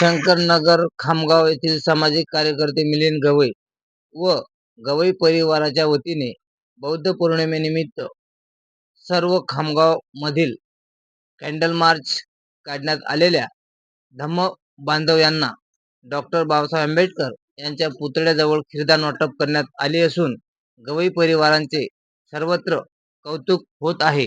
शंकरनगर खामगाव येथील सामाजिक कार्यकर्ते मिलिंद गवई व गवई परिवाराच्या वतीने बौद्ध पौर्णिमेनिमित्त सर्व खामगाव मधील कॅन्डल मार्च काढण्यात आलेल्या धम्म बांधव यांना डॉक्टर बाबासाहेब आंबेडकर यांच्या पुतळ्याजवळ खिरदान वाटप करण्यात आले असून गवई परिवारांचे सर्वत्र कौतुक होत आहे.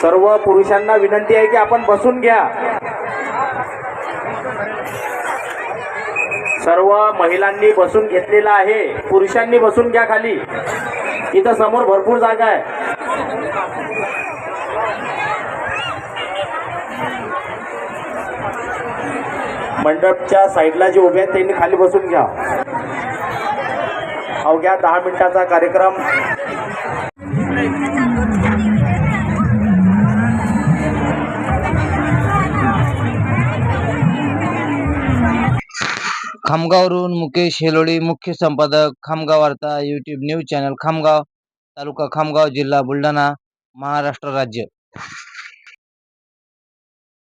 सर्व पुरुषांना विनंती आहे की आपण बसून घ्या. सर्व महिलांनी बसून घेतलेला आहे. पुरुषांनी बसून घ्या खाली. इथं समोर भरपूर जागा आहे. मंडपच्या साईडला जे उभे आहेत त्यांनी खाली बसून घ्या. अवघ्या दहा मिनिटाचा कार्यक्रम. खामगावरून मुकेश हेलोळी मुख्य संपादक खामगाव वार्ता YouTube news channel Khamgaon taluka Khamgaon जिल्हा बुलढाणा महाराष्ट्र राज्य.